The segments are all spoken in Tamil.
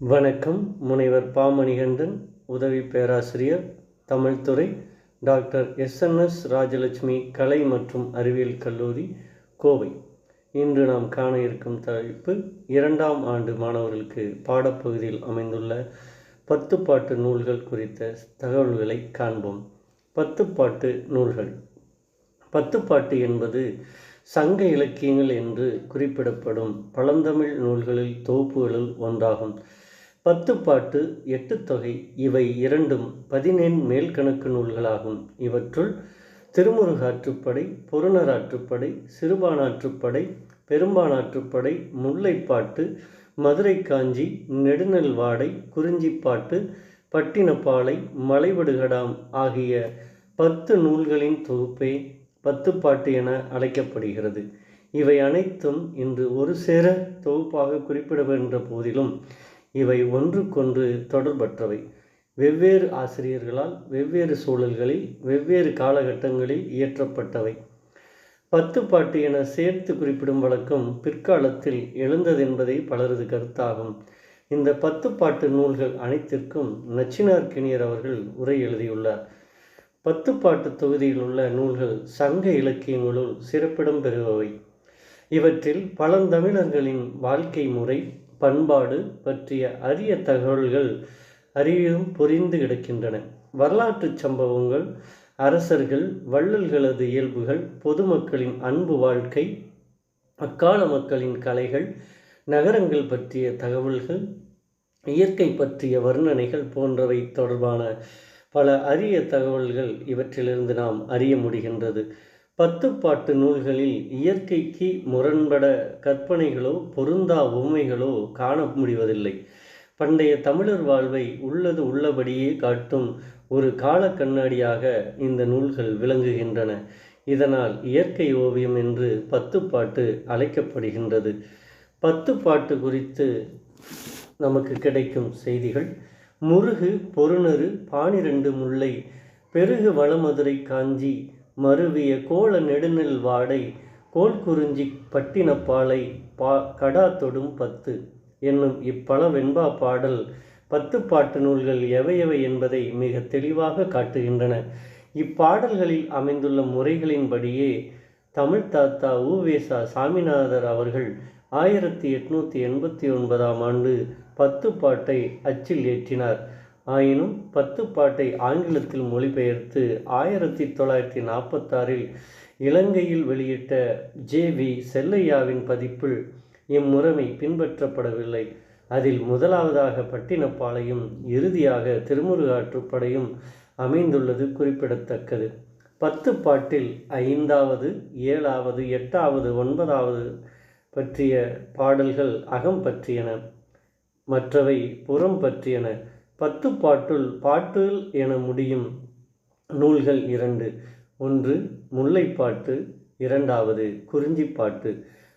வணக்கம். முனைவர் பாமணிகண்டன் உதவி பேராசிரியர் தமிழ்துறை டாக்டர் எஸ்என்எஸ் ராஜலட்சுமி கலை மற்றும் அறிவியல் கல்லூரி கோவை. இன்று நாம் காண இருக்கும் தலைப்பு இரண்டாம் ஆண்டு மாணவர்களுக்கு பாடப்பகுதியில் அமைந்துள்ள பத்து பாட்டு நூல்கள் குறித்த தகவல்களை காண்போம். பத்து பாட்டு நூல்கள். பத்துப்பாட்டு என்பது சங்க இலக்கியங்கள் என்று குறிப்பிடப்படும் பழந்தமிழ் நூல்களில் தொகுப்புகளில் ஒன்றாகும். பத்துப்பாட்டு எட்டுத்தொகை இவை இரண்டும் பதினேன் மேல்கணக்கு நூல்களாகும். இவற்றுள் திருமுருகாற்றுப்படை புறநராற்றுப்படை சிறுபானாற்றுப்படை பெரும்பானாற்றுப்படை முல்லைப்பாட்டு மதுரை காஞ்சி நெடுநெல்வாடை குறிஞ்சிப்பாட்டு பட்டினப்பாலை மலைவடுகடாம் ஆகிய பத்து நூல்களின் தொகுப்பே பத்துப்பாட்டு என அழைக்கப்படுகிறது. இவை அனைத்தும் இன்று ஒரு சேர தொகுப்பாக குறிப்பிடப்படுகின்ற போதிலும் இவை ஒன்றுக்கொன்று தொடர்பற்றவை. வெவ்வேறு ஆசிரியர்களால் வெவ்வேறு சூழல்களில் வெவ்வேறு காலகட்டங்களில் இயற்றப்பட்டவை. பத்து பாட்டு என சேர்த்து குறிப்பிடும் வழக்கம் பிற்காலத்தில் எழுந்ததென்பதே பலரது கருத்தாகும். இந்த பத்து பாட்டு நூல்கள் அனைத்திற்கும் நச்சினார்கிணியர் அவர்கள் உரை எழுதியுள்ளார். பத்து பாட்டு தொகுதியில் உள்ள நூல்கள் சங்க இலக்கியங்களுள் சிறப்பிடம் பெறுபவை. இவற்றில் பழந்தமிழர்களின் வாழ்க்கை முறை பண்பாடு பற்றிய அரிய தகவல்கள் அறிவும் புரிந்து கிடக்கின்றன. வரலாற்று சம்பவங்கள் அரசர்கள் வள்ளல்களது இயல்புகள் பொதுமக்களின் அன்பு வாழ்க்கை அக்கால மக்களின் கலைகள் நகரங்கள் பற்றிய தகவல்கள் இயற்கை பற்றிய வர்ணனைகள் போன்றவை தொடர்பான பல அரிய தகவல்கள் இவற்றிலிருந்து நாம் அறிய முடிகின்றது. பத்து பாட்டு நூல்களில் இயற்கைக்கு முரண்பட கற்பனைகளோ பொருந்தா உண்மைகளோ காண முடிவதில்லை. பண்டைய தமிழர் வாழ்வை உள்ளது உள்ளபடியே காட்டும் ஒரு கால கண்ணாடியாக இந்த நூல்கள் விளங்குகின்றன. இதனால் இயற்கை ஓவியம் என்று பத்து பாட்டு அழைக்கப்படுகின்றது. பத்து பாட்டு குறித்து நமக்கு கிடைக்கும் செய்திகள் முருகு பொருணரு பானிரண்டு முல்லை பெருகு வளமதுரை காஞ்சி மருவிய கோல நெடுநெல் வாடை கோல் குறிஞ்சி பட்டினப்பாலை பா கடா தொடும் பத்து என்னும் இப்பல வெண்பா பாடல் பத்து பாட்டு நூல்கள் எவையவை என்பதை மிக தெளிவாக காட்டுகின்றன. இப்பாடல்களில் அமைந்துள்ள முறைகளின்படியே தமிழ் தாத்தா ஊவேசா சாமிநாதர் அவர்கள் ஆயிரத்தி எட்நூற்றி எண்பத்தி ஒன்பதாம் ஆண்டு பத்து பாட்டை அச்சில் ஏற்றினார். ஆயினும் பத்து பாட்டை ஆங்கிலத்தில் மொழிபெயர்த்து ஆயிரத்தி தொள்ளாயிரத்தி நாற்பத்தாறில் இலங்கையில் வெளியிட்ட ஜே வி செல்லையாவின் பதிப்பில் இம்முறைமை பின்பற்றப்படவில்லை. அதில் முதலாவதாக பட்டினப்பாளையும் இறுதியாக திருமுருகாற்றுப்படையும் அமைந்துள்ளது குறிப்பிடத்தக்கது. பத்து பாட்டில் ஐந்தாவது ஏழாவது எட்டாவது ஒன்பதாவது பற்றிய பாடல்கள் அகம் பற்றியன. மற்றவை புறம் பற்றியன. பத்து பாட்டுள் பாட்டுள் என முடியும். நூல்கள் இரண்டு. ஒன்று முல்லைப்பாட்டு. இரண்டாவது குறிஞ்சிப்பாட்டு.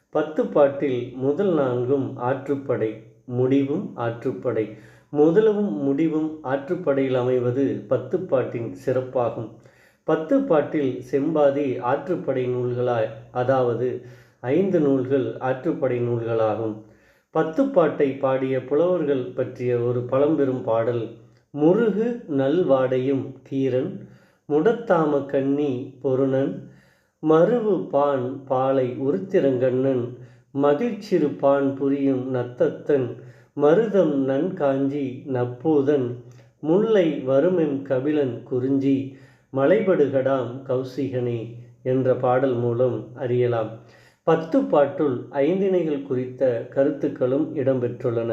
பத்து பாட்டில் முதல் நான்கும் ஆற்றுப்படை முடிவும் ஆற்றுப்படை. முதலவும் முடிவும் ஆற்றுப்படையில் அமைவது பத்து பாட்டின் சிறப்பாகும். பத்து பாட்டில் செம்பாதி ஆற்றுப்படை நூல்களாய் அதாவது ஐந்து நூல்கள் ஆற்றுப்படை நூல்களாகும். பத்து பாட்டை பாடிய புலவர்கள் பற்றிய ஒரு பழம்பெரும் பாடல் முருகு நல்வாடையும் கீரன் முடத்தாம கண்ணி பொருணன் மருவு பான் பாலை உருத்திரங்கண்ணன் மகிழ்ச்சிறு பான் புரியும் நத்தத்தன் மருதம் நன்காஞ்சி நப்பூதன் முல்லை வருமெம் கபிலன் குறிஞ்சி மலைபடுகடாம் கௌசிகனே என்ற பாடல் மூலம் அறியலாம். பத்து பாட்டுள் ஐந்திணைகள் குறித்த கருத்துக்களும் இடம்பெற்றுள்ளன.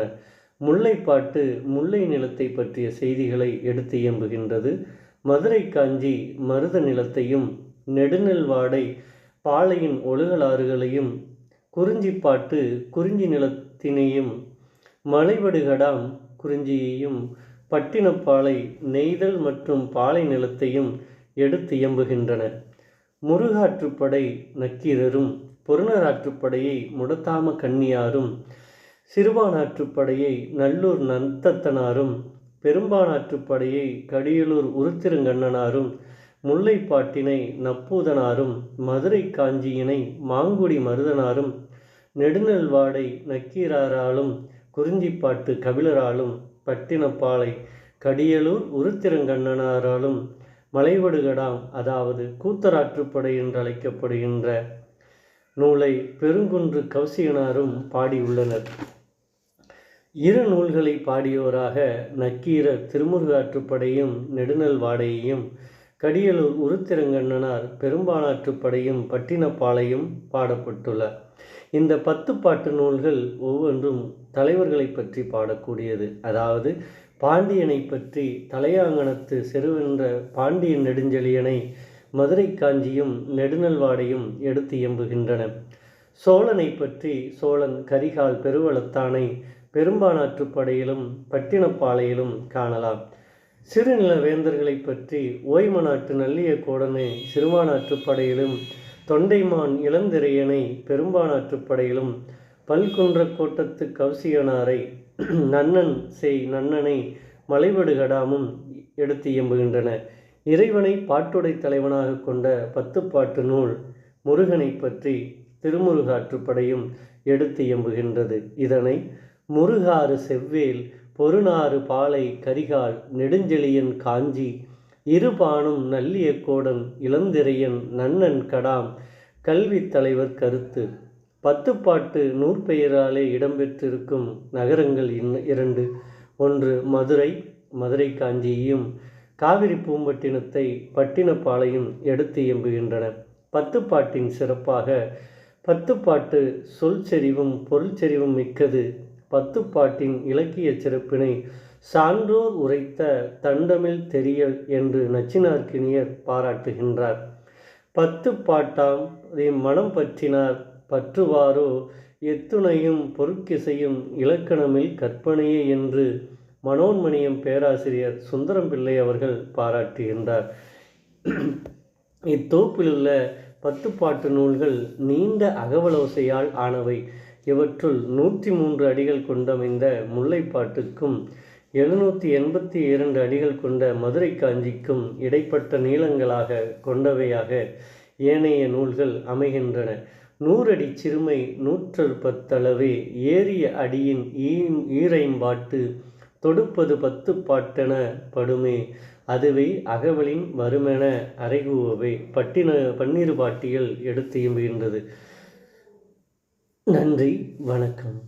முல்லைப்பாட்டு முல்லை நிலத்தை பற்றிய செய்திகளை எடுத்து இயம்புகின்றது. மதுரை காஞ்சி மருத நிலத்தையும் நெடுநெல்வாடை பாளையின் ஒழுகலாறுகளையும் குறிஞ்சிப்பாட்டு குறிஞ்சி நிலத்தினையும் மலைவடுகடாம் குறிஞ்சியையும் பட்டினப்பாலை நெய்தல் மற்றும் பாலை நிலத்தையும் எடுத்து இயம்புகின்றன. முருகாற்றுப்படை நக்கீரரும் பொருணராற்றுப்படையை முடத்தாம கன்னியாரும் சிறுபானாற்றுப்படையை நல்லூர் நந்தத்தனாரும் பெரும்பானாற்றுப்படையை கடியலூர் உருத்திருங்கண்ணனாரும் முல்லைப்பாட்டினை நப்பூதனாரும் மதுரை காஞ்சியினை மாங்குடி மருதனாரும் நெடுநெல்வாடை நக்கீராராலும் குறிஞ்சிப்பாட்டு கபிலராலும் பட்டினப்பாலை கடியலூர் உருத்திரங்கண்ணனாராலும் மலைவடுகடாம் அதாவது கூத்தராற்றுப்படை என்று அழைக்கப்படுகின்ற நூலை பெருங்குன்று கௌசிகனாரும் பாடியுள்ளனர். இரு நூல்களை பாடியோராக நக்கீரர் திருமுருகாற்றுப்படையும் நெடுநல் வாடையையும் கடியலூர் உருத்திரங்கண்ணனார் பெரும்பாலாற்றுப்படையும் பட்டினப்பாளையும் பாடப்பட்டுள்ளார். இந்த பத்து பாட்டு நூல்கள் ஒவ்வொன்றும் தலைவர்களை பற்றி பாடக்கூடியது. அதாவது பாண்டியனை பற்றி தலையாங்கனத்து செருவென்ற பாண்டியன் நெடுஞ்செழியனை மதுரை காஞ்சியும் நெடுநல்வாடையும் எடுத்து எம்புகின்றன சோழனை பற்றி சோழன் கரிகால் பெருவளத்தானை பெரும்பானாற்றுப்படையிலும் பட்டினப்பாளையிலும் காணலாம். சிறுநில வேந்தர்களை பற்றி ஓய்மநாட்டு நல்லிய கோடனை சிறுமானாற்றுப்படையிலும் தொண்டைமான் இளந்திரையனை பெரும்பானாற்றுப்படையிலும் பல்குன்ற கோட்டத்து கௌசியனாரை நன்னன் செய் நன்னனை மலைபடுகடாமும் எடுத்து இயம்புகின்றன. இறைவனை பாட்டுடை தலைவனாக கொண்ட பத்து பாட்டு நூல் முருகனை பற்றி திருமுருகாற்றுப்படையும் எடுத்து இயம்புகின்றது. இதனை முருகாறு செவ்வேல் பொருநாறு பாலை கரிகால் நெடுஞ்செழியன் காஞ்சி இருபானும் நல்லிய கோடன் இளந்திரையன் நன்னன் கடாம் கல்வித் தலைவர் கருத்து. பத்துப்பாட்டு நூற்பெயராலே இடம்பெற்றிருக்கும் நகரங்கள் இரண்டு. ஒன்று மதுரை மதுரை காஞ்சியையும் காவிரி பூம்பட்டினத்தை பட்டினப்பாளையும் எடுத்து எம்புகின்றன பத்துப்பாட்டின் சிறப்பாக பத்துப்பாட்டு சொல் செறிவும் பொருள் செறிவும் மிக்கது. பத்துப்பாட்டின் இலக்கிய சிறப்பினை சான்றோர் உரைத்த தண்டமிழ் தெரியல் என்று நச்சினார்க்கினியர் பாராட்டுகின்றார். பத்து பாட்டாம் மனம் பற்றினார் பற்றுவாரோ? எத்துணையும் பொருட்கிசையும் இலக்கணமில் கற்பனையே என்று மனோன்மணியம் பேராசிரியர் சுந்தரம் பிள்ளை அவர்கள் பாராட்டுகின்றார். இத்தொகுப்பிலுள்ள பத்து பாட்டு நூல்கள் நீண்ட அகவலோசையால் ஆனவை. இவற்றுள் நூற்றி மூன்று அடிகள் கொண்டமைந்த முல்லைப்பாட்டுக்கும் எழுநூற்றி எண்பத்தி இரண்டு அடிகள் கொண்ட மதுரை காஞ்சிக்கும் இடைப்பட்ட நீளங்களாக கொண்டவையாக ஏனைய நூல்கள் அமைகின்றன. நூறடி சிறுமை நூற்றற்பத்தளவே ஏறிய அடியின் ஈரைம்பாட்டு தொடுப்பது பத்து பாட்டென படுமே அதுவே அகவலின் வருமென அறைகூவவை பட்டின பன்னீர் பாட்டியல் எடுத்து இயம்புகின்றது. நன்றி வணக்கம்.